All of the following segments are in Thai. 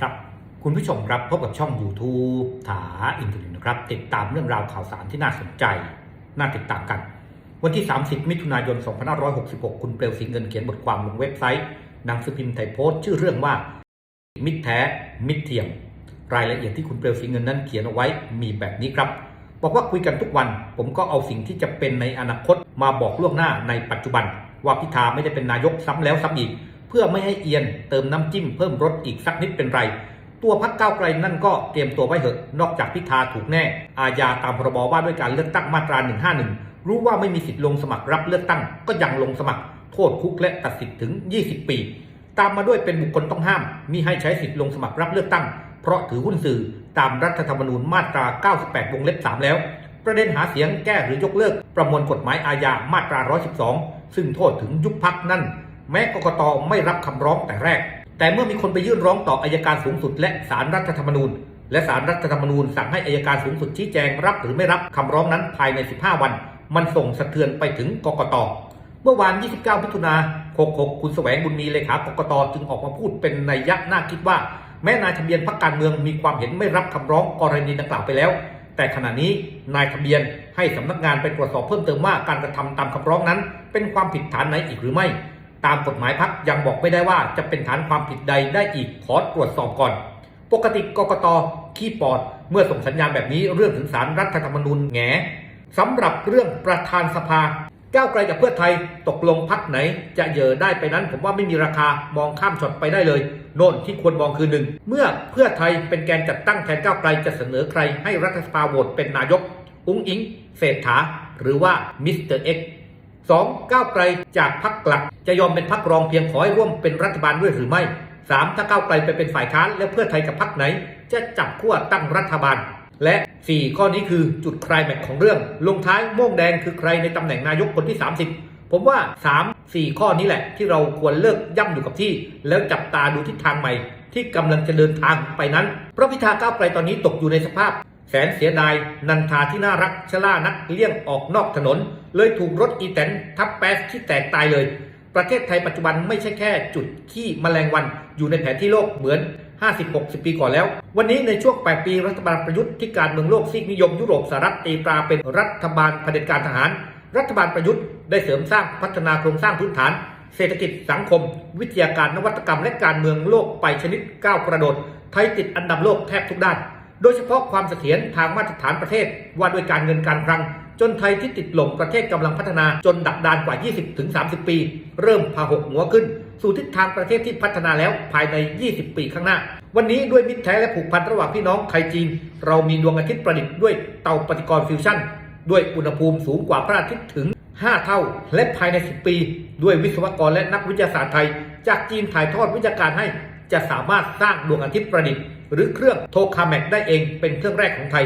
ครับ คุณผู้ชมครับพบกับช่อง YouTube ถาอินทนินนะครับ ติดตามเรื่องราวข่าวสารที่น่าสนใจ น่าติดตามกัน วันที่ 30 มิถุนายน 2566 คุณเปลวสิงเงินเขียนบทความลงเว็บไซต์หนังสือพิมพ์ไทยโพสต์ชื่อเรื่องว่า มิตรแท้ มิตรเทียม รายละเอียดที่คุณเปลวสิงเงินนั้นเขียนเอาไว้มีแบบนี้ครับ บอกว่าคุยกันทุกวัน ผมก็เอาสิ่งที่จะเป็นในอนาคตมาบอกล่วงหน้าในปัจจุบัน ว่าพิธาไม่ได้เป็นนายกซ้ำแล้วซ้ำอีก เพื่อไม่ให้เอียนเติมน้ำจิ้มเพิ่มรสอีกสักนิดเป็นไร ตัวพักเก้าไกลนั่นก็เตรียมตัวไว้เหอะนอกจากพิธาถูกแน่ อาญาตามพรบว่าด้วยการเลือกตั้งมาตรา 151 รู้ว่าไม่มีสิทธิ์ลงสมัครรับเลือกตั้ง ก็ยังลงสมัคร โทษคุกและตัดสิทธิ์ถึง 20 ปี ตามมาด้วยเป็นบุคคลต้องห้ามมิให้ใช้สิทธิ์ลงสมัครรับเลือกตั้ง เพราะถือหุ้นสื่อตามรัฐธรรมนูญมาตรา 98 วงเล็บ 3 แล้ว ประเด็นหาเสียงแก้หรือยกเลิก ประมวลกฎหมายอาญามาตรา 112 ซึ่งโทษถึงยุบพักนั่น แม้กกตไม่รับคำร้องแต่แรก แต่เมื่อมีคนไปยื่นร้องต่ออายการสูงสุด และศาลรัฐธรรมนูญ และศาลรัฐธรรมนูญสั่งให้อายการสูงสุดชี้แจงรับหรือไม่รับคำร้องนั้นภายใน 15 วัน มันส่งสะเทือนไปถึงกกตเมื่อวาน 29 มิถุนา66 คุณแสวงบุญมีเลขากกตจึงออกมาพูดเป็นนัยยะน่าคิดว่า แม้นายทะเบียนพรรคการเมืองมีความเห็นไม่รับคำร้องกรณีดังกล่าวไปแล้ว แต่ขณะนี้นายทะเบียนให้สำนักงานไปตรวจสอบเพิ่มเติมว่าการกระทำตามคำร้องนั้น เป็นความผิดฐานไหนอีกหรือไม่ ตามกฎหมายพักยังบอกไม่ได้ว่าจะเป็นฐานความผิดใดได้อีกขอตรวจสอบก่อน ปกติกกตขี้ปอด เมื่อส่งสัญญาณแบบนี้เรื่องถึงศาลรัฐธรรมนูญแงสำหรับเรื่องประธานสภาก้าวไกลกับเพื่อไทยตกลงพักไหน จะเยอได้ไปนั้น ผมว่าไม่มีราคามองข้ามช็อตไปได้เลย โน่นที่ควรมองคือหนึ่งเมื่อเพื่อไทยเป็นแกนจัดตั้งแทนก้าวไกลจะเสนอใครให้รัฐสภาโหวตเป็นนายก อุ้งอิงเศรษฐาหรือว่ามิสเตอร์เอ็ก สองก้าวไกลจากพักหลัก จะยอมเป็นพักรองเพียงขอให้ร่วมเป็นรัฐบาลด้วยหรือไม่สามถ้าก้าวไกลไปเป็นฝ่ายค้านและเพื่อไทยกับพักไหน จะจับขั้วตั้งรัฐบาล และ 4 ข้อนี้คือจุดคลายแม็กของเรื่อง ลงท้ายม่วงแดงคือใครในตำแหน่งนายกคนที่ 30 ผมว่า 3 4 ข้อนี้แหละ ที่เราควรเลิกย่ำอยู่กับที่ แล้วจับตาดูทิศทางใหม่ ที่กำลังจะเดินทางไปนั้นเพราะพิธาก้าวไกลตอนนี้ตกอยู่ในสภาพ แสนเสียดายนันทาที่น่ารักชล่านักเลี่ยงออกนอกถนน เลยถูกรถอีแตนทับแป๊สที่แตกตายเลย ประเทศไทยปัจจุบันไม่ใช่แค่จุดที่แมลงวันอยู่ในแผนที่โลกเหมือน 50-60 ปีก่อนแล้ว วันนี้ในช่วง 8 ปีรัฐบาลประยุทธ์ที่การเมืองโลกซีกนิยมยุโรปสหรัฐตีตราเป็นรัฐบาลเผด็จการทหาร รัฐบาลประยุทธ์ได้เสริมสร้างพัฒนาโครงสร้างพื้นฐาน เศรษฐกิจสังคม วิทยาการนวัตกรรมและการเมืองโลกไปชนิดก้าวกระโดดไทยติดอันดับโลกแทบทุกด้าน โดยเฉพาะความเสถียรทางมาตรฐานประเทศว่าด้วยการเงินการคลัง จนไทยที่ติดหล่มประเทศกำลังพัฒนาจนดักดานกว่า 20-30 ปี เริ่มพาหกหัวขึ้น สู่ทิศทางประเทศที่พัฒนาแล้วภายใน 20 ปีข้างหน้า วันนี้ด้วยมิตรแท้และผูกพันระหว่างพี่น้องไทยจีน เรามีดวงอาทิตย์ประดิษฐ์ด้วยเตาปฏิกรณ์ฟิวชั่น ด้วยอุณหภูมิสูงกว่าพระอาทิตย์ถึง 5 เท่า และภายใน 10 ปี ด้วยวิศวกรและนักวิทยาศาสตร์ไทย จากจีนถ่ายทอดวิทยาการให้ จะสามารถสร้างดวงอาทิตย์ประดิษฐ์ หรือเครื่องโทคาแมกได้เองเป็นเครื่องแรกของไทย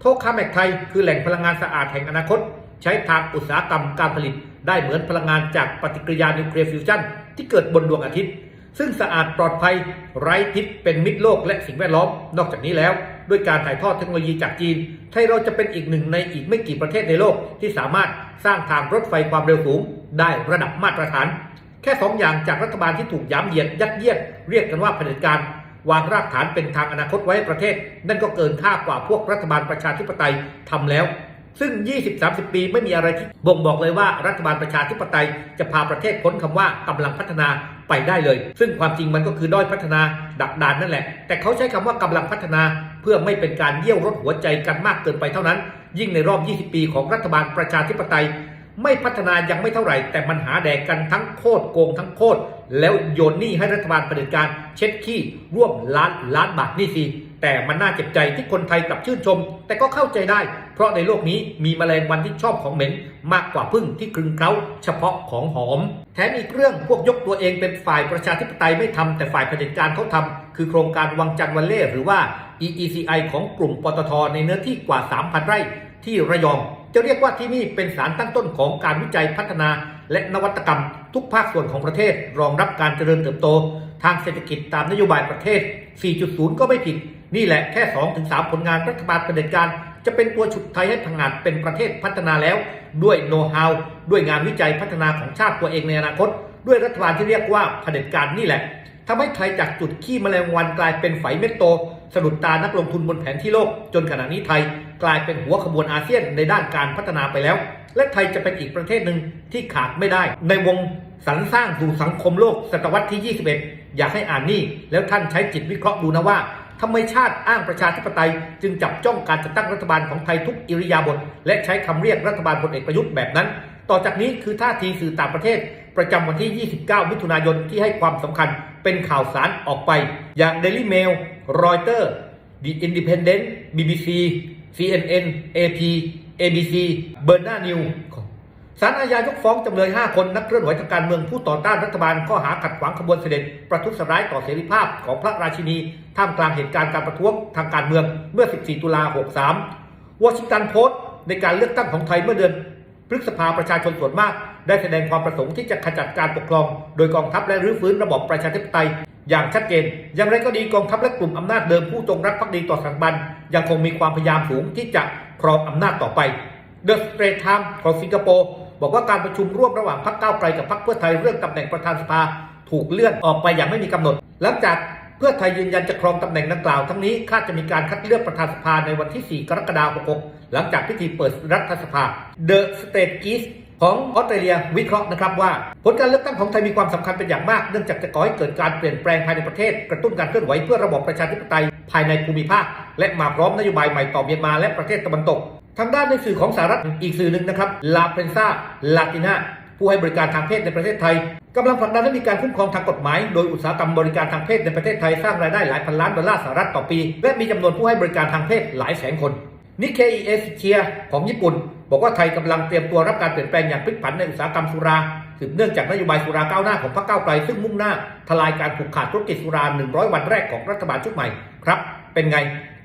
โทคาแมกไทยคือแหล่งพลังงานสะอาดแห่งอนาคต ใช้ทางอุตสาหกรรมการผลิต ได้เหมือนพลังงานจากปฏิกิริยานิวเคลียร์ฟิวชั่นที่เกิดบนดวงอาทิตย์ ซึ่งสะอาดปลอดภัย ไร้พิษเป็นมิตรโลกและสิ่งแวดล้อม นอกจากนี้แล้ว ด้วยการถ่ายทอดเทคโนโลยีจากจีน ไทยเราจะเป็นอีกหนึ่งในอีกไม่กี่ประเทศในโลกที่สามารถสร้างทางรถไฟความเร็วสูง ได้ระดับมาตรฐานแค่สองอย่างจากรัฐบาลที่ถูกย้ำเหยียดยัดเยียดเรียกกันว่าเผด็จการ วางรากฐานเป็นทางอนาคตไว้ให้ประเทศ นั่นก็เกินค่ากว่าพวกรัฐบาลประชาธิปไตยทำแล้ว ซึ่ง 20-30 ปีไม่มีอะไรที่บ่งบอกเลยว่ารัฐบาลประชาธิปไตยจะพาประเทศพ้นคำว่ากำลังพัฒนาไปได้เลย ซึ่งความจริงมันก็คือด้อยพัฒนาดักดานนั่นแหละ แต่เขาใช้คำว่ากำลังพัฒนาเพื่อไม่เป็นการเยี่ยวรถหัวใจกันมากเกินไปเท่านั้น ยิ่งในรอบ 20 ปีของรัฐบาลประชาธิปไตย ไม่พัฒนายังไม่เท่าไหร่ แต่มันหาแดกกันทั้งโคตรโกงทั้งโคตรแล้วโยนหนี้ให้รัฐบาลเผด็จการเช็ดขี้ร่วมล้านล้านบาทนี่สิแต่มันน่าเจ็บใจที่คนไทยกลับชื่นชม แต่ก็เข้าใจได้ เพราะในโลกนี้มีแมลงวันที่ชอบของเหม็น มากกว่าพึ่งที่คลึงเคล้าเฉพาะของหอม แถมอีกเรื่องพวกยกตัวเองเป็นฝ่ายประชาธิปไตยไม่ทำแต่ฝ่ายเผด็จการเขาทำคือโครงการวังจันทร์วันเล่หรือว่า EECI ของกลุ่มปตทในเนื้อที่กว่า 3,000 ไร่ ที่ระยอง จะเรียกว่าที่นี่เป็นสารตั้งต้นของการวิจัยพัฒนา และนวัตกรรม ทุกภาคส่วนของประเทศ รองรับการเจริญเติบโต ทางเศรษฐกิจตามนโยบายประเทศ 4.0 ก็ไม่ผิด นี่แหละแค่ 2-3 ผลงานรัฐบาลเผด็จการ จะเป็นตัวฉุดไทยให้พังงาดเป็นประเทศพัฒนาแล้ว ด้วยโน้ตฮาวด้วยงานวิจัยพัฒนาของชาติตัวเองในอนาคต ด้วยรัฐบาลที่เรียกว่าเผด็จการนี่แหละทำให้ไทยจากจุดขี้แมลงวันกลายเป็นไฝเม็ดโตสะดุดตานักลงทุนบนแผนที่โลก จนขณะนี้ไทย กลายเป็นหัวขบวนอาเซียนในด้านการพัฒนาไปแล้ว และไทยจะเป็นอีกประเทศหนึ่งที่ขาดไม่ได้ ในวงสรรสร้างสู่สังคมโลกศตวรรษที่ 21 อยากให้อ่านนี่ แล้วท่านใช้จิตวิเคราะห์ดูนะว่าทำไมชาติอ้างประชาธิปไตย จึงจับจ้องการจัดตั้งรัฐบาลของไทยทุกอิริยาบถและใช้คำเรียกรัฐบาลพลเอกประยุทธ์แบบนั้น ต่อจากนี้คือท่าทีสื่อต่างประเทศ ประจำวันที่ 29 มิถุนายนที่ให้ความสำคัญเป็นข่าวสารออกไป อย่าง Daily Mail Reuters The Independent BBC CNN AP ABC b e r n a News ศาลอาญายกฟ้องจำเลย 5 คนนักเคลื่อนไหวทางการเมืองผู้ต่อต้านรัฐบาลข้อหาขัดขวางขบวนเสด็จ ประทุษร้ายต่อเสรีภาพของพระราชินี ท่ามกลางเหตุการณ์การประท้วงทางการเมืองเมื่อ 14 ตุลา 63 วอชิงตันโพสต์ในการเลือกตั้งของไทยเมื่อเดือนพฤษภาประชาชนส่วนมาก ได้แสดงความประสงค์ที่จะขจัดการปกครอง โดยกองทัพและรื้อฟื้นระบอบประชาธิปไตย อย่างชัดเจน อย่างไรก็ดีกองทัพและกลุ่มอำนาจเดิมผู้จงรักภักดีต่อสถาบัน ยังคงมีความพยายามสูงที่จะครองอำนาจต่อไปเดอะสเตรทไทม์ของสิงคโปร์บอกว่าการประชุมร่วมระหว่างพรรคก้าวไกลกับพรรคเพื่อไทยเรื่องตำแหน่งประธานสภาถูกเลื่อนออกไปอย่างไม่มีกำหนด หลังจากเพื่อไทยยืนยันจะครองตำแหน่งดังกล่าวทั้งนี้คาดจะมีการคัดเลือกประธานสภาในวันที่ 4 กรกฎาคม หลังจากพิธีเปิดรัฐสภา The State g e s ของออสเตรเลียวิเคราะห์นะครับว่า ผลการเลือกตั้งของไทยมีความสำคัญเป็นอย่างมาก เนื่องจากจะก่อให้เกิดการเปลี่ยนแปลงภายในประเทศ กระตุ้นการเคลื่อนไหวเพื่อระบบประชาธิปไตยภายในภูมิภาค และมาพร้อมนโยบายใหม่ต่อเมียนมาและประเทศตะวันตก ทางด้านในสื่อของสหรัฐอีกสื่อหนึ่งนะครับลาเพนซาลาตินาผู้ให้บริการทางเพศในประเทศไทยกำลังผลักดันให้มีการคุ้มครองทางกฎหมาย โดยอุตสาหกรรมบริการทางเพศในประเทศไทยสร้างรายได้หลายพันล้านดอลลาร์สหรัฐต่อปี และมีจำนวนผู้ให้บริการทางเพศหลายแสนคนนิเคอีเอสเชียของญี่ปุ่น บอกว่าไทยกำลังเตรียมตัวรับการเปลี่ยนแปลงอย่างพลิกผันในอุตสาหกรรมสุราสืบเนื่องจากนโยบายสุราก้าวหน้าของพรรคก้าวไกลซึ่งมุ่งหน้าทลายการผูกขาดธุรกิจสุรา 100 วันแรกของรัฐบาลชุดใหม่ครับ เป็นไง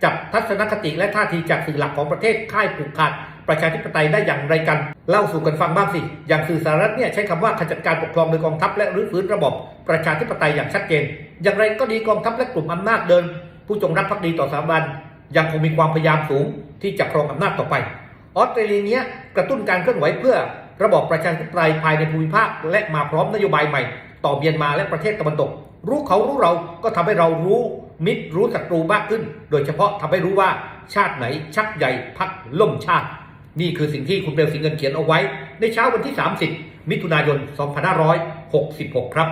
จับทัศนคติและท่าทีจากสื่อหลักของประเทศค่ายผูกขาด ประชาธิปไตยได้อย่างไรกัน เล่าสู่กันฟังบ้างสิ อย่างสื่อสหรัฐเนี่ยใช้คำว่าขจัดการปกครองโดยกองทัพและรื้อฟื้นระบบประชาธิปไตยอย่างชัดเจน อย่างไรก็ดีกองทัพและกลุ่มอำนาจเดิมผู้จงรักภักดีต่อสถาบันยังคงมีความพยายามสูงที่จะครองอำนาจต่อไป ออสเตรเลียเนี้ยกระตุ้นการเคลื่อนไหวเพื่อระบอบประชาธิปไตยภายในภูมิภาค และมาพร้อมนโยบายใหม่ ต่อเมียนมาและประเทศตะวันตก รู้เขารู้เราก็ทำให้เรารู้มิตรรู้ศัตรูมากขึ้น โดยเฉพาะทำให้รู้ว่าชาติไหนชักใหญ่พักล่มชาติ นี่คือสิ่งที่คุณเบลสิงเงินเขียนเอาไว้ ในเช้าวันที่ 30 มิถุนายน 2566 ครับ